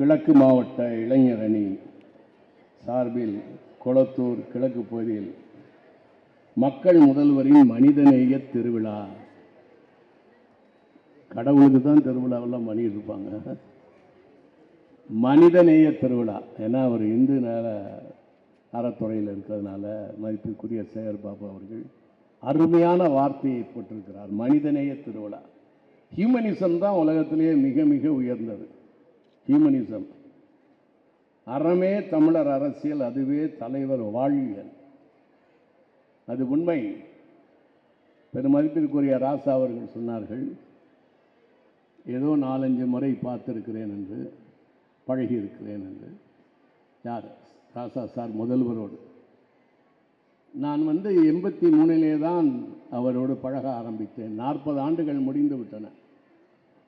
கிழக்கு மாவட்ட இளைஞர் அணி சார்பில் கொளத்தூர் கிழக்கு பகுதியில் மக்கள் முதல்வரின் மனிதநேய திருவிழா. கடவுளுக்கு தான் திருவிழாவெல்லாம் பண்ணிட்டு இருப்பாங்க மனிதநேய திருவிழா. ஏன்னா அவர் இந்து நேர அறத்துறையில் இருக்கிறதுனால மதிப்புக்குரிய சேகர் பாபு அவர்கள் அருமையான வார்த்தையை போட்டிருக்கிறார். மனிதநேய திருவிழா. ஹியூமனிசம் தான் உலகத்திலேயே மிக மிக உயர்ந்தது. ஹியூமனிசம். அறமே தமிழர் அரசியல் அதுவே தலைவர் வாழ்வியல். அது உண்மை. பெருமதிப்பிற்குரிய ராசா அவர்கள் சொன்னார்கள் ஏதோ நாலஞ்சு முறை பார்த்துருக்கிறேன் என்று பழகியிருக்கிறேன் என்று. யார்? ராசா சார் முதல்வரோடு. நான் வந்து எண்பத்தி மூணிலே தான் அவரோடு பழக ஆரம்பித்தேன். நாற்பது ஆண்டுகள் முடிந்து விட்டன.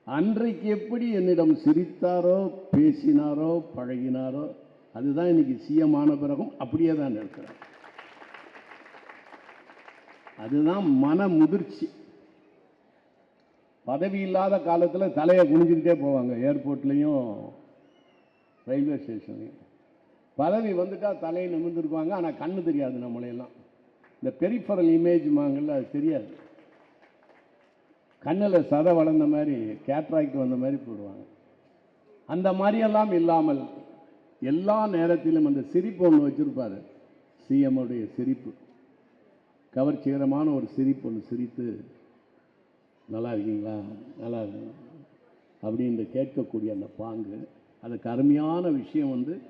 அன்றைக்கு எப்படி என்னிடம் சிரித்தாரோ பேசினாரோ பழகினாரோ அதுதான் இன்னைக்கு சிஎம் ஆன பிறகும் அப்படியே தான் இருக்கிறார் அதுதான் மன முதிர்ச்சி. பதவி இல்லாத காலத்தில் தலையை குனிஞ்சுக்கிட்டே போவாங்க ஏர்போர்ட்லேயும் ரயில்வே ஸ்டேஷன்லையும். பதவி வந்துட்டால் தலையை நிமிர்ந்துருப்பாங்க ஆனால் கண்ணு தெரியாது நம்மளையெல்லாம். இந்த பெரிஃபரல் இமேஜ் மாங்கல்ல அது தெரியாது. கண்ணில் சதை வளர்ந்த மாதிரி கேட்ராக்ட் வந்த மாதிரி போடுவாங்க. அந்த மாதிரியெல்லாம் இல்லாமல் எல்லா நேரத்திலும் அந்த சிரிப்பு ஒன்று வச்சுருப்பார். சிஎம்முடைய சிரிப்பு. கவர்ச்சிகரமான ஒரு சிரிப்பு ஒன்று சிரித்து நல்லா இருக்கீங்களா? நல்லா இருக்கு அப்படின்னு கேட்கக்கூடிய அந்த பாங்கு. அதுக்கு அருமையான விஷயம் வந்து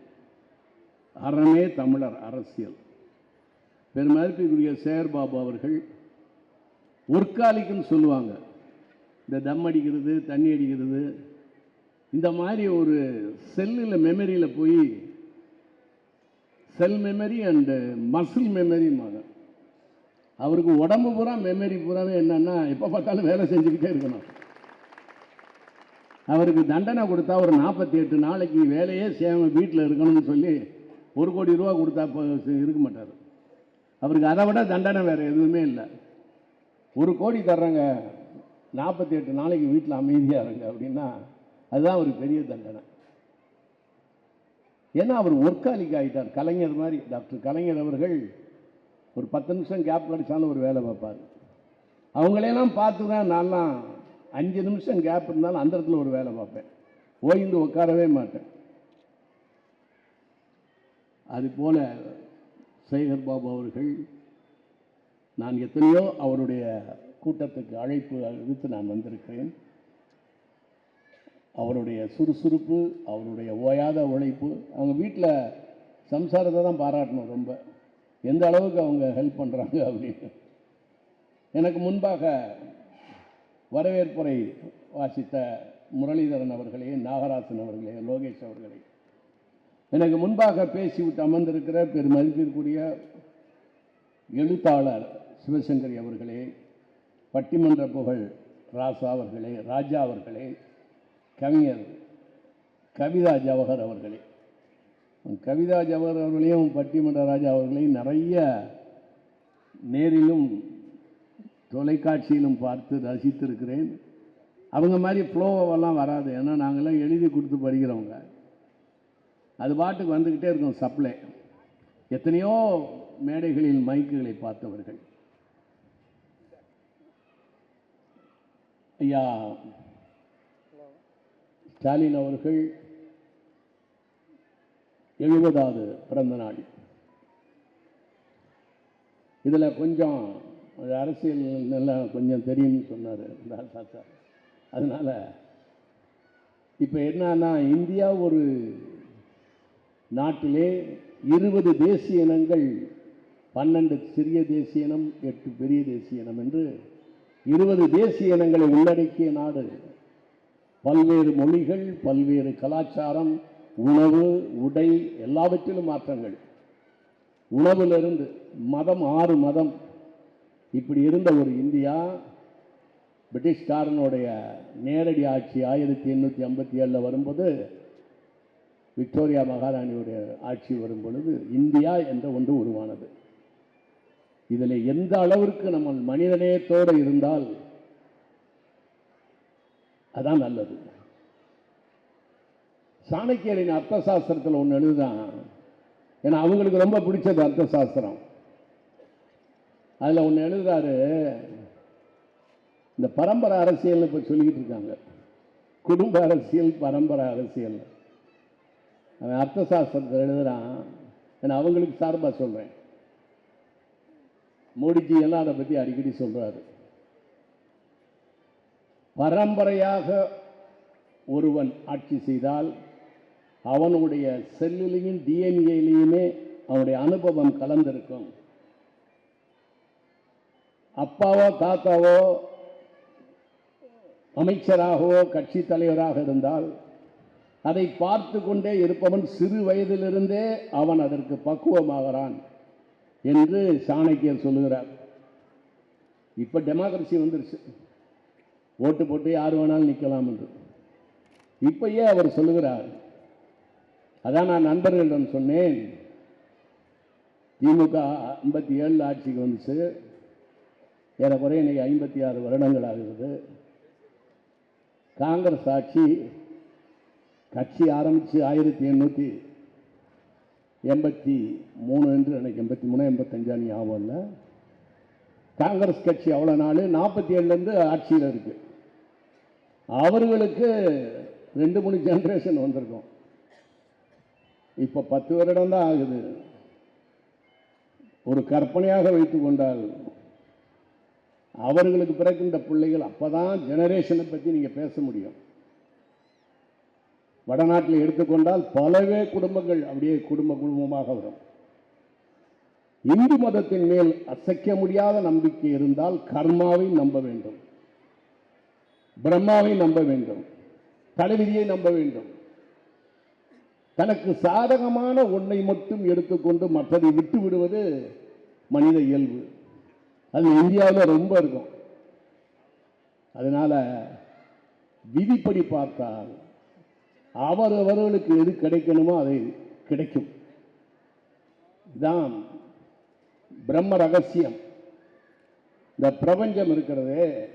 அறமே தமிழர் அரசியல். பெருமதிப்பிற்குரிய சேகர்பாபு அவர்கள் ஒர்க்காலிக்குன்னு சொல்லுவாங்க. இந்த தம் அடிக்கிறது தண்ணி அடிக்கிறது. இந்த மாதிரி ஒரு செல்லில் மெமரியில் போய் செல் மெமரி அண்டு மசில் மெமரிம்பாங்க அவருக்கு உடம்பு பூரா மெமரி பூராவே என்னன்னா எப்போ பார்த்தாலும் வேலை செஞ்சுக்கிட்டே இருக்கணும். அவருக்கு தண்டனை கொடுத்தா ஒரு நாற்பத்தி எட்டு நாளைக்கு வேலையே செய்யாமல் வீட்டில் இருக்கணும்னு சொல்லி ஒரு கோடி ரூபா கொடுத்தா இப்போ இருக்க மாட்டார். அவருக்கு அதை விட தண்டனை வேறு எதுவுமே இல்லை. ஒரு கோடி தர்றாங்க. நாற்பத்தி எட்டு நாளைக்கு வீட்டில் அமைதியாக இருங்க அப்படின்னா அதுதான் ஒரு பெரிய தண்டனை. ஏன்னா அவர் ஒர்க்காலிக் ஆகிட்டார் கலைஞர் மாதிரி டாக்டர் கலைஞர் அவர்கள் ஒரு பத்து நிமிஷம் கேப் கிடைச்சாலும் ஒரு வேலை பார்ப்பார். அவங்களையெல்லாம் பார்த்து தான் நான்லாம் அஞ்சு நிமிஷம் கேப் இருந்தாலும் அந்த இடத்துல ஒரு வேலை பார்ப்பேன். ஓய்ந்து உட்காரவே மாட்டேன். அதுபோல் சேகர் பாபு அவர்கள் நான் எத்தனையோ அவருடைய கூட்டத்துக்கு அழைப்பு விடுத்து நான் வந்திருக்கிறேன். அவருடைய சுறுசுறுப்பு அவருடைய ஓயாத உழைப்பு அவங்க வீட்டில் சம்சாரத்தை தான் பாராட்டணும் ரொம்ப. எந்த அளவுக்கு அவங்க ஹெல்ப் பண்ணுறாங்க அப்படின்னு. எனக்கு முன்பாக வரவேற்புரை வாசித்த முரளிதரன் அவர்களே நாகராசன் அவர்களே லோகேஷ் அவர்களே. எனக்கு முன்பாக பேசிவிட்டு அமர்ந்திருக்கிற பெருமதிப்பிற்குரிய எழுத்தாளர் சிவசங்கரி அவர்களே பட்டிமன்ற புகழ் ராசா அவர்களே ராஜா அவர்களே கவிஞர் கவிதா ஜவஹர் அவர்களே. கவிதா ஜவஹர் அவர்களையும் பட்டிமன்ற ராஜா அவர்களையும் நிறைய நேரிலும் தொலைக்காட்சியிலும் பார்த்து ரசித்திருக்கிறேன். அவங்க மாதிரி ஃப்ளோவெல்லாம் வராது. ஏன்னா நாங்கள்லாம் எழுதி கொடுத்து படிக்கிறவங்க. அது பாட்டுக்கு வந்துக்கிட்டே இருக்கும் சப்ளை எத்தனையோ மேடைகளில் மைக்குகளை பார்த்தவர்கள். ஐயா ஸ்டாலின் அவர்கள் எழுபதாவது பிறந்த நாள். இதில் கொஞ்சம் அரசியல் நல்லா கொஞ்சம் தெரியும்னு சொன்னார் ராசா சார். அதனால் இப்போ என்னன்னா இந்தியா ஒரு நாட்டிலே இருபது தேசிய இனங்கள் பன்னெண்டு சிறிய தேசிய இனம் எட்டு பெரிய தேசிய இனம் என்று இருபது தேசிய இனங்களை உள்ளடக்கிய நாடு. பல்வேறு மொழிகள் பல்வேறு கலாச்சாரம் உணவு உடை எல்லாவற்றிலும் மாற்றங்கள். உணவிலிருந்து மதம் ஆறு மதம். இப்படி இருந்த ஒரு இந்தியா பிரிட்டிஷ்காரனுடைய நேரடி ஆட்சி ஆயிரத்தி எண்ணூற்றி ஐம்பத்தி ஏழில் வரும்போது விக்டோரியா மகாராணியுடைய ஆட்சி வரும் பொழுது இந்தியா என்ற ஒன்று உருவானது. இதில் எந்த அளவிற்கு நம்ம மனிதநேயத்தோடு இருந்தால் அதான் நல்லது. சாணக்கியரின் அர்த்த சாஸ்திரத்தில் ஒன்று எழுதுதான் ஏன்னா அவங்களுக்கு ரொம்ப பிடிச்சது அர்த்த சாஸ்திரம் அதில் ஒன்று எழுதுறாரு இந்த பரம்பரை அரசியல்னு இப்போ சொல்லிக்கிட்டு இருக்காங்க. குடும்ப அரசியல் பரம்பரை அரசியல் அவன் அர்த்த சாஸ்திரத்தை எழுதுறான். ஏன்னா அவங்களுக்கு சார்பாக சொல்கிறேன் மோடிஜி எல்லாம் அதை பற்றி அடிக்கடி சொல்கிறாரு பரம்பரையாக ஒருவன் ஆட்சி செய்தால் அவனுடைய செல்லுலையும் டிஎன்ஏலையுமே அவனுடைய அனுபவம் கலந்திருக்கும். அப்பாவோ தாத்தாவோ அமைச்சராகவோ கட்சி தலைவராக இருந்தால் அதை பார்த்து கொண்டே இருப்பவன் சிறு வயதிலிருந்தே அவன் அதற்கு பக்குவமாகிறான். என்று சாணக்கியர் சொல்லுகிறார். இப்போ டெமோக்ரஸி வந்துருச்சு. ஓட்டு போட்டு யார் வேணாலும் நிற்கலாம் என்று. இப்பயே அவர் சொல்லுகிறார். அதான் நான் நண்பர்களிடம் சொன்னேன். திமுக ஐம்பத்தி ஏழில் ஆட்சிக்கு வந்துச்சு. ஏறக்குறைய இன்னைக்கு ஐம்பத்தி ஆறு வருடங்கள் ஆகிறது காங்கிரஸ் ஆட்சி கட்சி ஆரம்பித்து ஆயிரத்தி எண்ணூற்றி எண்பத்தி மூணு என்று எனக்கு எண்பத்தி மூணு எண்பத்தஞ்சா ஞாபகம் இல்லை. காங்கிரஸ் கட்சி அவ்வளோ நாள் நாற்பத்தி ஏழுலேருந்து ஆட்சியில் இருக்குது அவர்களுக்கு ரெண்டு மூணு ஜென்ரேஷன் வந்திருக்கும். இப்போ பத்து வருடம் தான் ஆகுது. ஒரு கற்பனையாக வைத்து கொண்டால் அவர்களுக்கு பிறக்கின்ற பிள்ளைகள் அப்போ தான் ஜெனரேஷனை பற்றி நீங்கள் பேச முடியும். வடநாட்டில் எடுத்துக்கொண்டால் பலவே குடும்பங்கள் அப்படியே குடும்ப குடும்பமாக வரும். இந்து மதத்தின் மேல் அசைக்க முடியாத நம்பிக்கை இருந்தால் கர்மாவை நம்ப வேண்டும். பிரம்மாவை நம்ப வேண்டும். தலைவிதியை நம்ப வேண்டும். தனக்கு சாதகமான ஒன்றை மட்டும் எடுத்துக்கொண்டு மற்றதை விட்டு விடுவது மனித இயல்பு. அது இந்தியாவில் ரொம்ப இருக்கும். அதனால விதிப்படி பார்த்தால் அவரவர்களுக்கு எது கிடைக்கணுமோ அது கிடைக்கும். இதான் பிரம்ம ரகசியம். இந்த பிரபஞ்சம் இருக்கிறதே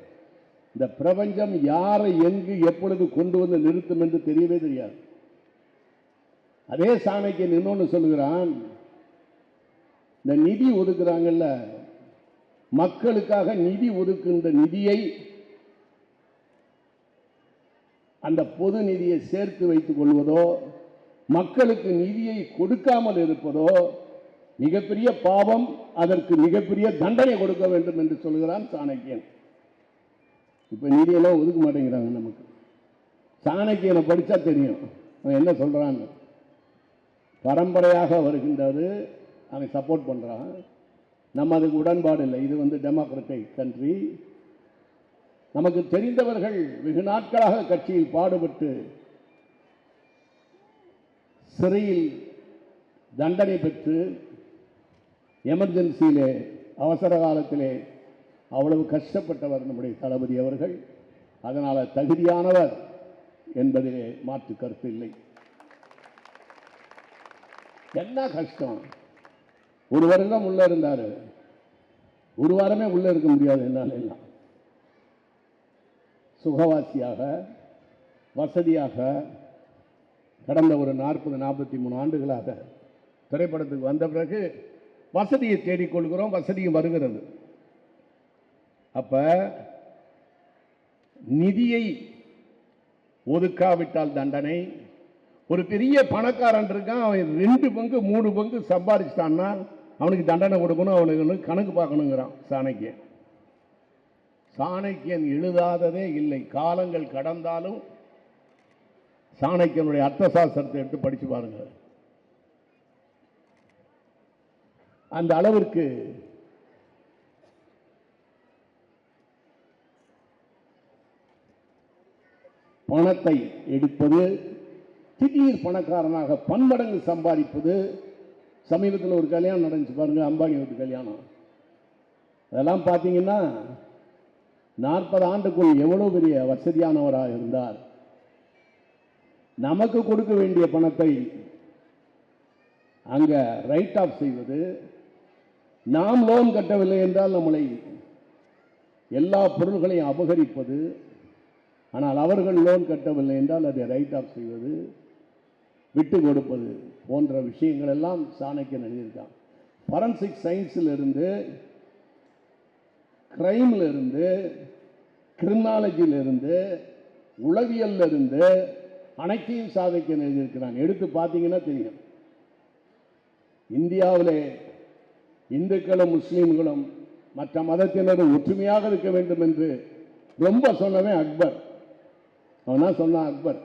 இந்த பிரபஞ்சம் யாரை எங்கு எப்பொழுது கொண்டு வந்து நிறுத்தும் என்று தெரியவே தெரியாது. அதே சாணைக்கு இன்னொன்று சொல்லுகிறான் இந்த நிதி ஒதுக்குறாங்கல்ல மக்களுக்காக நிதி ஒதுக்குகின்ற நிதியை அந்த பொது நிதியை சேர்த்து வைத்துக் கொள்வதோ மக்களுக்கு நிதியை கொடுக்காமல் இருப்பதோ மிகப்பெரிய பாவம் அதற்கு மிகப்பெரிய தண்டனை கொடுக்க வேண்டும் என்று சொல்கிறான் சாணக்கியன். இப்போ நிதியெல்லாம் ஒதுக்க மாட்டேங்கிறாங்க நமக்கு. சாணக்கியனை படித்தா தெரியும். அவன் என்ன சொல்கிறான்னு பரம்பரையாக வருகின்றது அவன் சப்போர்ட் பண்ணுறான் நம்ம அதுக்கு உடன்பாடு இல்லை. இது வந்து டெமோக்ராட்டிக் கண்ட்ரி நமக்கு தெரிந்தவர்கள் வெகு நாட்களாக கட்சியில் பாடுபட்டு சிறையில் தண்டனை பெற்று எமர்ஜென்சியிலே அவசர காலத்திலே அவ்வளவு கஷ்டப்பட்டவர் நம்முடைய தளபதி அவர்கள். அதனால் தகுதியானவர் என்பதிலே மாற்று கருத்து இல்லை. என்ன கஷ்டம்? ஒரு வருடம் உள்ள இருந்தார். ஒரு வாரமே உள்ள இருக்க முடியாது என்னால் எல்லாம். சுகவாசியாக வசதியாக கடந்த ஒரு நாற்பது நாற்பத்தி மூணு ஆண்டுகளாக திரைப்படத்துக்கு வந்த பிறகு வசதியை தேடிக்கொள்கிறோம் வசதியும் வருகிறது. அப்போ நிதியை ஒதுக்காவிட்டால் தண்டனை ஒரு பெரிய பணக்காரன் இருக்கான் அவன் ரெண்டு பங்கு மூணு பங்கு சம்பாதிச்சிட்டான்னா அவனுக்கு தண்டனை கொடுக்கணும் அவனுக்கு கணக்கு பார்க்கணுங்கிறான் சாணக்கியன். சாணக்கியன் எழுதாததே இல்லை. காலங்கள் கடந்தாலும் சாணக்கியனுடைய அர்த்த சாஸ்திரத்தை எடுத்து படிச்சு பாருங்க. அந்த அளவிற்கு பணத்தை எடுப்பது திடீர் பணக்காரனாக பன்மடங்கு சம்பாதிப்பது சமீபத்தில் ஒரு கல்யாணம் நடந்துச்சு பாருங்க அம்பானி ஒரு கல்யாணம். அதெல்லாம் பார்த்தீங்கன்னா நாற்பது ஆண்டுக்குள் எவ்வளோ பெரிய வசதியானவராக இருந்தார்? நமக்கு கொடுக்க வேண்டிய பணத்தை அங்கே ரைட் ஆஃப் செய்வது நாம் லோன் கட்டவில்லை என்றால் நம்மளை எல்லா பொருள்களையும் அபகரிப்பது ஆனால் அவர்கள் லோன் கட்டவில்லை என்றால் அதை ரைட் ஆஃப் செய்வது விட்டு கொடுப்பது போன்ற விஷயங்கள் எல்லாம் சாணக்கியன் எழுதியிருக்கான். ஃபரன்சிக் சயின்ஸில் இருந்து கிரைம்ல இருந்து கிரிமினாலஜியில இருந்து உளவியல்ல இருந்து அனைத்தையும் சாதிக்க எழுதியிருக்கிறான் எடுத்து பார்த்தீங்கன்னா தெரியும். இந்தியாவில் இந்துக்களும் முஸ்லீம்களும் மற்ற மதத்தினரும் ஒற்றுமையாக இருக்க வேண்டும் என்று ரொம்ப சொன்னவன் அக்பர். அவன் தான் சொன்னான் அக்பர்.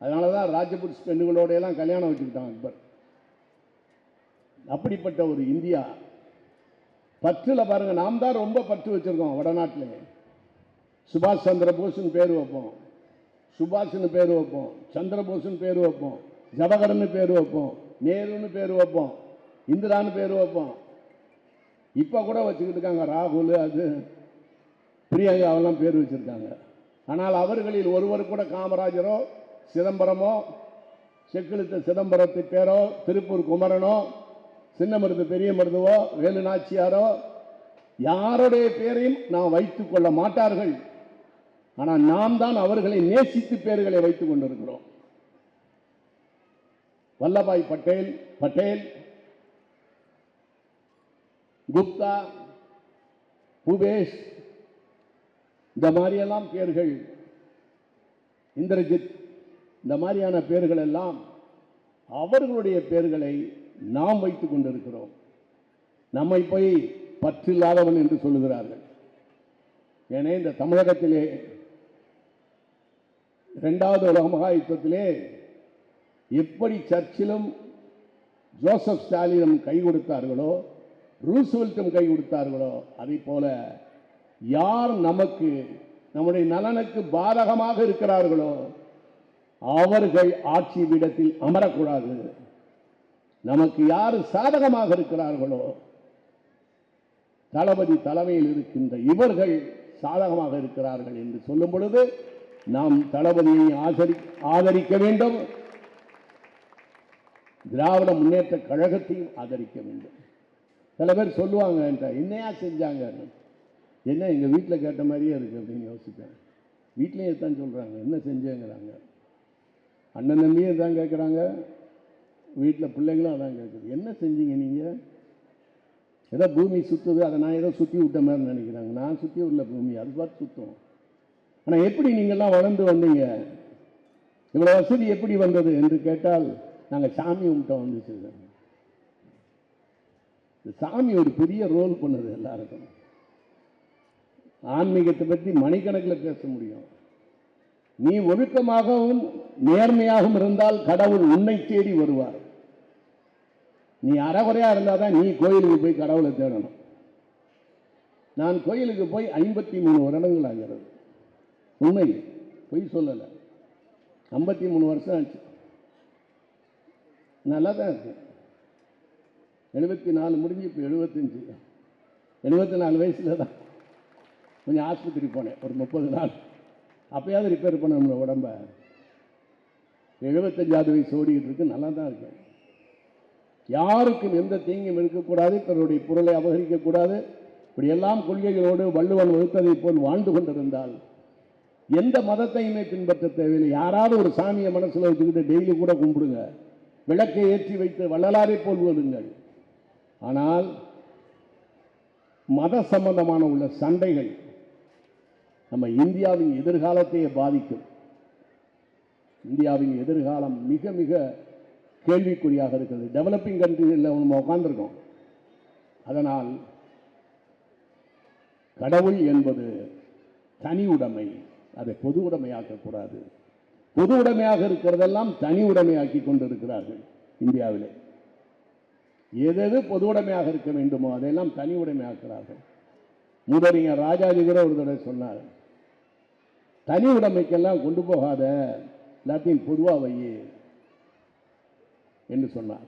அதனால தான் ராஜபுட் பெண்களோட எல்லாம் கல்யாணம் வச்சுக்கிட்டான் அக்பர். அப்படிப்பட்ட ஒரு இந்தியா பற்றில் பாருங்க நாம் தான் ரொம்ப பற்று வச்சுருக்கோம் வடநாட்டில். சுபாஷ் சந்திர பேர் வைப்போம். சுபாஷ்னு பேர் வைப்போம். சந்திரபோஸ்னு பேர் வைப்போம். ஜவஹர்னு பேர் வைப்போம். நேருன்னு பேர் வைப்போம். இந்திரான்னு பேர் வைப்போம். இப்போ கூட வச்சுக்கிட்டு இருக்காங்க ராகுல் அது பிரியங்காவெல்லாம் பேர் வச்சுருக்காங்க. ஆனால் அவர்களில் ஒருவர் கூட காமராஜரோ சிதம்பரமோ செக்கிழுத்த சிதம்பரத்து பேரோ திருப்பூர் குமரனோ சின்ன மருது பெரிய மருதுவோ வேலு நாச்சியாரோ யாருடைய பேரையும் நாம் வைத்துக் கொள்ள மாட்டார்கள். ஆனால் நாம் தான் அவர்களை நேசித்து பேர்களை வைத்துக் கொண்டிருக்கிறோம். வல்லபாய் பட்டேல் பட்டேல் குப்தா புபேஷ் இந்த மாதிரியெல்லாம் பேர்கள் இந்திரஜித் இந்த மாதிரியான பேர்கள் எல்லாம் அவர்களுடைய பேர்களை நாம் வைத்துக் கொண்டிருக்கிறோம். நம்மை போய் பற்றில்லாதவன் என்று சொல்லுகிறார்கள். ஏனே இந்த தமிழகத்திலே இரண்டாவது உலக மகா யுத்தத்திலே எப்படி சர்ச்சிலும் ஜோசப் ஸ்டாலினும் கை கொடுத்தார்களோ ரூஸ்வெல்ட்டும் கை கொடுத்தார்களோ அதை போல யார் நமக்கு நம்முடைய நலனுக்கு பாதகமாக இருக்கிறார்களோ அவர்கள் ஆட்சி பீடத்தில் அமரக்கூடாது. நமக்கு யார் சாதகமாக இருக்கிறார்களோ தளபதி தலைமையில் இருக்கின்ற இவர்கள் சாதகமாக இருக்கிறார்கள் என்று சொல்லும் பொழுது நாம் தளபதியை ஆதரி ஆதரிக்க வேண்டும். திராவிட முன்னேற்ற கழகத்தையும் ஆதரிக்க வேண்டும். சில பேர் சொல்லுவாங்க என்கிட்ட, என்னையா செஞ்சாங்க? என்ன எங்கள் வீட்டில் கேட்ட மாதிரியே இருக்கு அப்படின்னு யோசிப்பேன். வீட்லேயும் தான் சொல்கிறாங்க என்ன செஞ்சேங்கிறாங்க? அண்ணன் தம்பியும் தான் கேட்குறாங்க வீட்டில் பிள்ளைங்களும் அதான் கேட்குது என்ன செஞ்சீங்க நீங்கள் ஏதோ பூமி சுற்றுது அதை நான் ஏதோ சுற்றி விட்ட மாதிரி நினைக்கிறாங்க. நான் சுற்றி உள்ள பூமி அது பார்த்து சுற்றும் ஆனால் எப்படி நீங்கள்லாம் வளர்ந்து வந்தீங்க? இவ்வளோ வசதி எப்படி வந்தது என்று கேட்டால் நாங்கள் சாமி உங்கள்கிட்ட வந்துச்சு இந்த சாமி ஒரு பெரிய ரோல் பண்ணுது எல்லாருக்கும். ஆன்மீகத்தை பற்றி மணிக்கணக்கில் பேச முடியும். நீ ஒழுக்கமாகவும் நேர்மையாகவும் இருந்தால் கடவுள் உன்னை தேடி வருவார். நீ அறகுறையாக இருந்தால் தான் நீ கோயிலுக்கு போய் கடவுளை தேடணும். நான் கோயிலுக்கு போய் ஐம்பத்தி மூணு வருடங்கள் ஆகிறது. உண்மை பொய் சொல்லலை. ஐம்பத்தி மூணு வருஷம் ஆச்சு. நல்லா தான் இருக்கு. எழுபத்தி நாலு முடிஞ்சு இப்போ எழுபத்தஞ்சு. எழுபத்தி நாலு வயசில் தான் கொஞ்சம் ஆஸ்பத்திரி போனேன் ஒரு முப்பது நாள். அப்பயாவது ரிப்பேர் பண்ண உடம்ப. எழுபத்தஞ்சாவது வயசு ஓடிக்கிட்டு இருக்கு நல்லா தான் இருக்கேன் யாருக்கும் எந்த தீங்கும் இருக்கக்கூடாது தன்னுடைய பொருளை அபகரிக்கக்கூடாது. இப்படியெல்லாம் கொள்கைகளோடு வள்ளுவன் வகுத்ததை போல் வாழ்ந்து கொண்டிருந்தால் எந்த மதத்தையுமே பின்பற்ற தேவையில்லை. யாராவது ஒரு சாமியை மனசில் வச்சுக்கிட்டு டெய்லி கூட கும்பிடுங்க. விளக்கை ஏற்றி வைத்து வள்ளலாரை போல் ஓடுங்கள் ஆனால் மத சம்பந்தமான உள்ள சண்டைகள் நம்ம இந்தியாவின் எதிர்காலத்தையே பாதிக்கும். இந்தியாவின் எதிர்காலம் மிக மிக கேள்விக்குறியாக இருக்கிறது. டெவலப்பிங் கண்ட்ரியில் நம்ம உட்காந்துருக்கோம் அதனால் கடவுள் என்பது தனி உடைமை. அதை பொது உடைமையாக்கக்கூடாது பொது உடைமையாக இருக்கிறதெல்லாம் தனி உடைமையாக்கி கொண்டிருக்கிறார்கள் இந்தியாவிலே. எதெது பொது உடைமையாக இருக்க வேண்டுமோ அதையெல்லாம் தனி உடைமையாக்குறார்கள் முதலிஞர் ராஜாஜி கூட ஒரு தடவை சொன்னார் தனி உடைமைக்கெல்லாம் கொண்டு போகாத. எல்லாத்தையும் பொதுவாக வை என்று சொன்னார்.